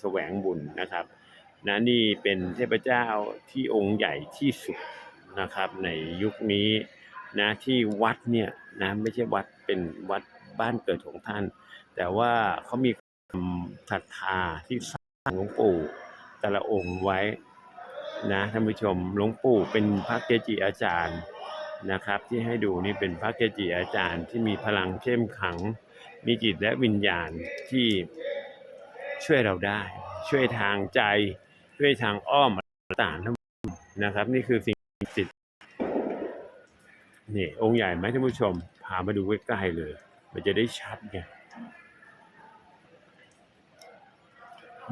แสวงบุญนะครับนะนี่เป็นเทพเจ้าที่องค์ใหญ่ที่สุดนะครับ ในยุคนี้นะที่วัดเนี่ยนะไม่ใช่วัดเป็นวัดบ้านเกิดของท่าน แต่ว่าเขามีความศรัทธาที่สร้างหลวงปู่แต่ละองค์ไว้นะท่านผู้ชมหลวงปู่เป็นพระเกจิอาจารย์นะครับ ที่ให้ดูนี่เป็นพระเกจิอาจารย์ที่มีพลังเข้มขังมีจิตและวิญญาณที่ ช่วยเราได้ ช่วยทางใจ ช่วยทางอ้อมต่างๆนะครับ นี่คือสิ่งศักดิ์สิทธิ์นี่องค์ใหญ่ไหมท่านผู้ชม พามาดูใกล้ๆเลย มันจะได้ชัดไง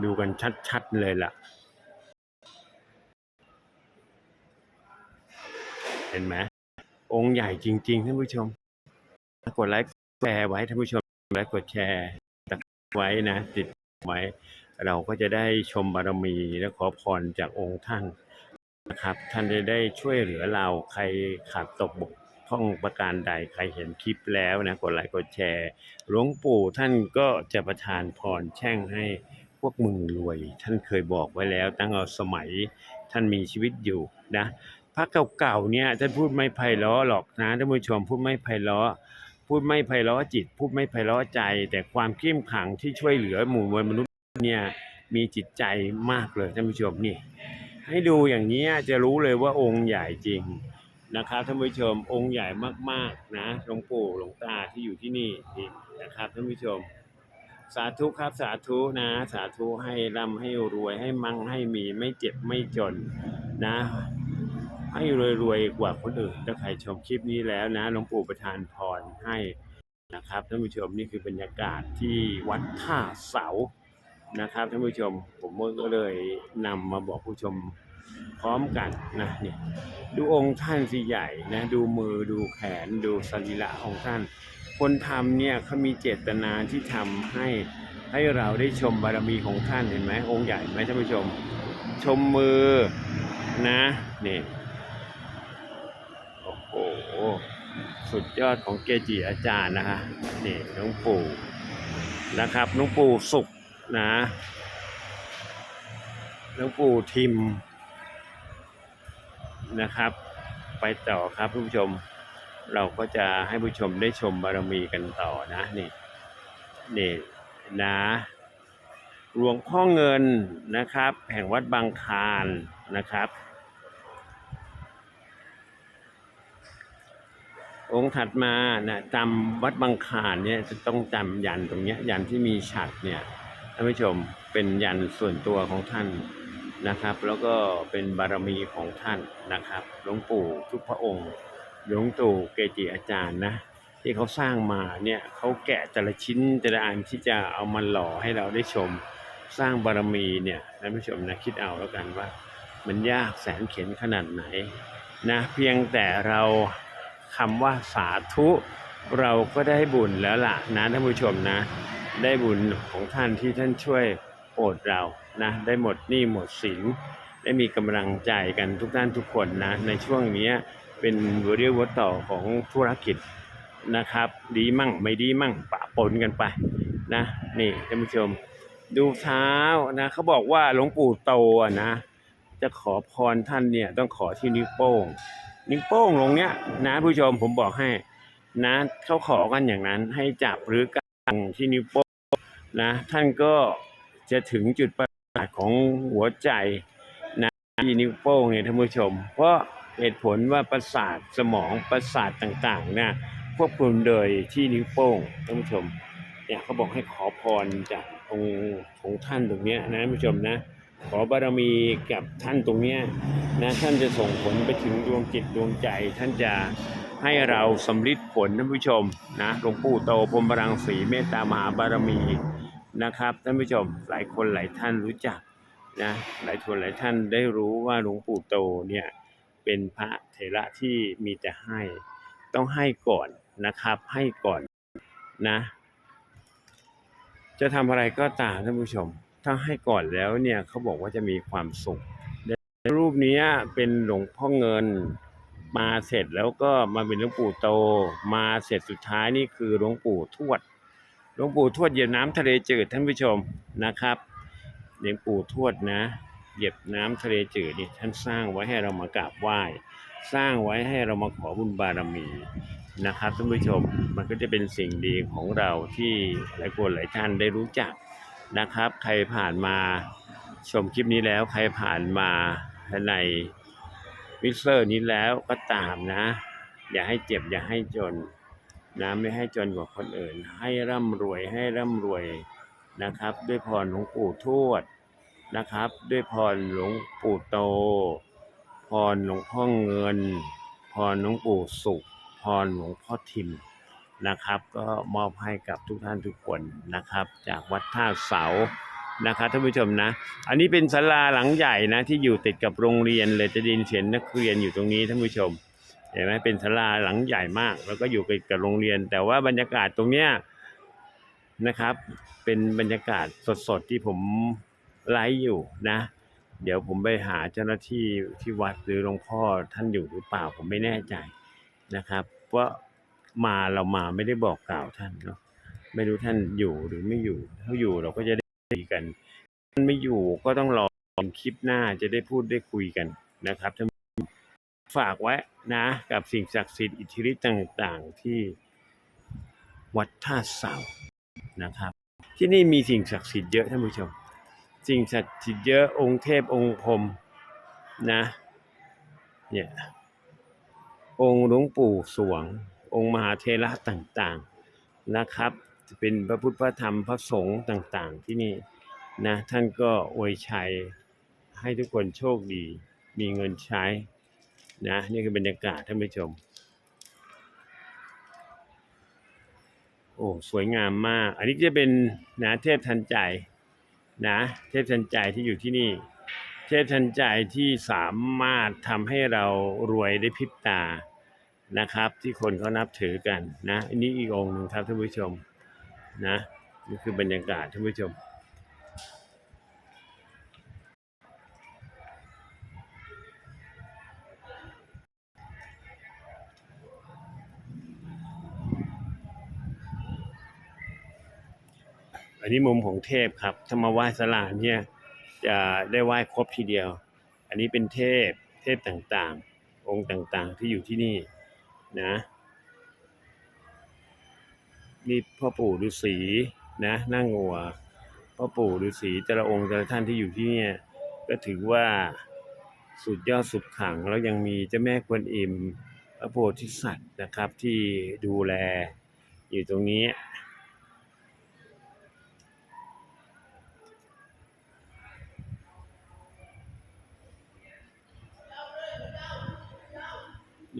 ดูกันชัดๆเลยล่ะ เห็นไหมองค์ใหญ่จริงๆท่านผู้ชม กดไลค์แชร์ไว้ท่านผู้ชมไลค์กดแชร์ไว้นะติด ไว้ เราก็จะได้ชมบารมีและขอพรจากองค์ท่านนะครับ ท่านจะได้ช่วยเหลือเราใครขาดตกบกพร่องประการใดใครเห็นคลิปแล้วนะกดไลค์กดแชร์หลวงปู่ท่านก็จะประทานพรแช่งให้พวกมึงรวย ท่านเคยบอกไว้แล้ว ตั้งเอาสมัยท่านมีชีวิตอยู่นะพระเก่าๆเนี่ยท่านพูดไม่ไพเราะหรอกนะท่านผู้ชมพูดไม่ไพเราะ พูดไม่ไพเราะจิต พูดไม่ไพเราะใจ แต่ความเข้มขังที่ช่วยเหลือหมู่มวลมนุษย์เนี่ยมีจิตใจมากเลยท่านผู้ชมนี่ ให้ดูอย่างนี้จะรู้เลยว่าองค์ใหญ่จริงนะครับท่านผู้ชมองค์ใหญ่มากๆนะหลวงปู่หลวงตาที่อยู่ที่นี่นี่นะครับท่านผู้ชม สาธุครับสาธุนะ สาธุให้ร่ำให้รวยให้มั่งให้มีไม่เจ็บไม่จนนะ ให้รวยๆกว่าคนอื่นถ้าใครชมคลิปนี้แล้วนะหลวงปู่ประทานพรให้นะครับท่านผู้ชมนี่คือบรรยากาศที่วัดท่าเสานะครับท่านผู้ชมผมก็เลยนำมาบอกผู้ชมพร้อมกันนะนี่ดูองค์ท่านสิใหญ่นะดูมือดูแขนดูสรีระของท่าน คนทำเนี่ยเขามีเจตนาที่ทำให้ให้เราได้ชมบารมีของท่านเห็นไหมองค์ใหญ่ไหมท่านผู้ชม ชมมือนะนี่ โอ้โหสุดยอดของเกจิอาจารย์นะคะนี่หลวงปู่นะครับหลวงปู่สุขนะหลวงปู่ทิมนะครับ ไปต่อครับผู้ชม เราก็จะให้ผู้ชมได้ชมบารมีกันต่อนะนี่นี่นะหลวงพ่อเงินนะครับ แห่งวัดบางคานนะครับ องค์ถัดมานะจำวัดบางคลานเนี่ยจะต้องจำยันตรงเนี้ยยันที่มีฉัตรเนี่ยท่านผู้ชมเป็นยันส่วนตัวของท่านนะครับ แล้วก็เป็นบารมีของท่านนะครับหลวงปู่ทุกพระองค์หลวงตู่เกจิอาจารย์นะที่เขาสร้างมาเนี่ยเขาแกะแต่ละชิ้นแต่ละอันที่จะเอามาหล่อให้เราได้ชมสร้างบารมีเนี่ยท่านผู้ชมนะคิดเอาแล้วกันว่า มันยากแสนเข็ญขนาดไหนนะเพียงแต่เรา คำว่าสาธุเราก็ได้บุญแล้วล่ะนะท่านผู้ชมนะ ได้บุญของท่านที่ท่านช่วยโปรดเรานะได้หมดหนี้หมดสินได้มีกำลังใจกันทุกท่านทุกคนนะในช่วงนี้เป็นวเรียวัต่อของธุรกิจนะครับ ดีมั่งไม่ดีมั่งปะปนกันไปนะนี่ท่านผู้ชม ดูเท้านะเขาบอกว่าหลวงปู่โตนะ จะขอพรท่านเนี่ยต้องขอที่นิ้วโป้ง นิ้วโป้งลงเนี้ยนะผู้ชมผมบอกให้ นะเขาขอกันอย่างนั้นให้จับหรือกางที่นิ้วโป้งนะ ท่านก็จะถึงจุดประสาทของหัวใจนะที่นิ้วโป้งเนี่ยท่านผู้ชม เพราะเหตุผลว่าประสาทสมองประสาทต่างๆนะควบคุมโดยที่นิ้วโป้งท่านผู้ชมเนี่ยเขาบอกให้ขอพรจากองค์ของท่านตรงเนี้ยนะท่านผู้ชมนะ ขอบารมีกับท่านตรงเนี้ยนะท่านจะส่งผลไปถึงดวงจิตดวงใจ ท่านจะให้เราสำลิดผลท่านผู้ชมนะหลวงปู่โตพรหมรังสีเมตตามหาบารมีนะครับท่านผู้ชมหลายคนหลายท่านรู้จักนะหลายคนหลายท่านได้รู้ว่าหลวงปู่โตเนี่ยเป็นพระเถระที่มีแต่ให้ต้องให้ก่อนนะครับ ให้ก่อนนะ จะทำอะไรก็ตามท่านผู้ชม ถ้าให้ก่อนแล้วเนี่ยเขาบอกว่าจะมีความสุขรูปนี้เป็นหลวงพ่อเงิน มาเสร็จแล้วก็มาเป็นหลวงปู่โต มาเสร็จสุดท้ายนี่คือหลวงปู่ทวดหลวงปู่ทวดเหยียบน้ำทะเลจืดท่านผู้ชมนะครับหลวงปู่ทวดนะ เหยียบน้ำทะเลจืดนี่ท่านสร้างไว้ให้เรามากราบไหว้ สร้างไว้ให้เรามาขอบุญบารมีนะครับท่านผู้ชมมันก็จะเป็นสิ่งดีของเราที่หลายคนหลายท่านได้รู้จัก นะครับ ใครผ่านมาชมคลิปนี้แล้วใครผ่านมาในวิเซอร์นี้แล้วก็ตามนะ อย่าให้เจ็บอย่าให้จนนะไม่ให้จนกว่าคนอื่น ให้ร่ำรวยให้ร่ำรวยนะครับ ด้วยพรหลวงปู่ทวดนะครับ ด้วยพรหลวงปู่โต พรหลวงพ่อเงิน พรหลวงปู่สุข พรหลวงพ่อทิม นะครับ ก็มอบให้กับทุกท่านทุกคนนะครับ จากวัดท่าเสานะครับท่านผู้ชมนะ อันนี้เป็นศาลาหลังใหญ่นะที่อยู่ติดกับโรงเรียนเลยจะดินเสียงนักเรียนอยู่ตรงนี้ท่านผู้ชมเห็นไหมเป็นศาลาหลังใหญ่มาก แล้วก็อยู่ติดกับโรงเรียน แต่ว่าบรรยากาศตรงเนี้ยนะครับ เป็นบรรยากาศสดๆที่ผมไลฟ์อยู่นะ เดี๋ยวผมไปหาเจ้าหน้าที่ที่วัดหรือหลวงพ่อท่านอยู่หรือเปล่าผมไม่แน่ใจนะครับว่า มาเรามาไม่ได้บอกกล่าวท่านเนาะไม่รู้ท่านอยู่หรือไม่อยู่ถ้าอยู่เราก็จะได้คุยกันท่านไม่อยู่ก็ต้องรอคลิปหน้าจะได้พูดได้คุยกันนะครับท่านฝากไว้นะ กับสิ่งศักดิ์สิทธิ์อิทธิฤทธิ์ต่าง ๆ ที่วัดท่าเสานะครับ ที่นี่มีสิ่งศักดิ์สิทธิ์เยอะท่านผู้ชม สิ่งศักดิ์สิทธิ์เยอะองค์เทพองค์พรมนะเนี่ยองค์หลวงปู่สวง องค์มหาเทระต่างๆนะครับ เป็นพระพุทธพระธรรมพระสงฆ์ต่างๆ ที่นี่นะท่านก็อวยชัยให้ทุกคนโชคดี มีเงินใช้นะนี่คือบรรยากาศท่านผู้ชม โอ้สวยงามมาก อันนี้จะเป็นนะเทพทันใจนะเทพทันใจที่อยู่ที่นี่ เทพทันใจที่สามารถทำให้เรารวยได้พริบตา นะครับ ที่คนเขานับถือกันนะอันนี้อีกองค์หนึ่งครับท่านผู้ชมนะนี่คือบรรยากาศท่านผู้ชมอันนี้มุมของเทพครับถ้ามาไหว้สลาเนี่ยจะได้ไหว้ครบทีเดียว อันนี้เป็นเทพ เทพต่างๆ องค์ต่างๆ ที่อยู่ที่นี่ นะนี่พ่อปู่ฤาษีนะนั่งงัวพ่อปู่ฤาษีแต่ละองค์แต่ละท่านที่อยู่ที่เนี่ย ก็ถือว่าสุดยอดสุดขังแล้วยังมีเจ้าแม่กวนอิมพระโพธิสัตว์นะครับที่ดูแลอยู่ตรงนี้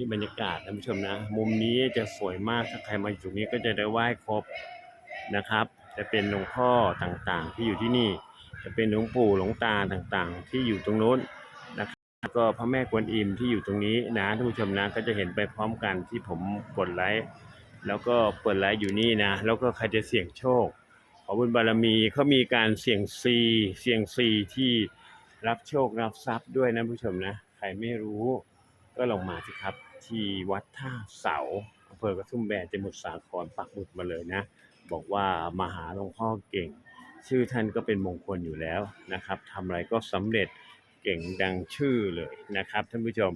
นี่บรรยากาศท่านผู้ชมนะ มุมนี้จะสวยมากถ้าใครมาอยู่ตรงนี้ก็จะได้ไหว้ครบนะครับ จะเป็นหลวงพ่อต่างๆ ที่อยู่ที่นี่ จะเป็นหลวงปู่หลวงตาต่างๆ ที่อยู่ตรงโน้นนะครับแล้วก็พระแม่กวนอิมที่อยู่ตรงนี้นะท่านผู้ชมนะก็จะเห็นไปพร้อมกันที่ผมกดไลค์แล้วก็เปิดไลค์อยู่นี่นะ แล้วก็ใครจะเสี่ยงโชค ขอบุญบารมีเขามีการเสี่ยงซีเสี่ยงซีที่รับโชครับทรัพย์ด้วยนะผู้ชมนะ ใครไม่รู้ก็ลงมาสิครับ ที่วัดท่าเสาอำเภอกระทุ่มแบนจังหวัดสาครปักหมุดมาเลยนะ บอกว่ามาหาหลวงพ่อเก่ง ชื่อท่านก็เป็นมงคลอยู่แล้วนะครับทำอะไรก็สำเร็จเก่งดังชื่อเลยนะครับท่านผู้ชม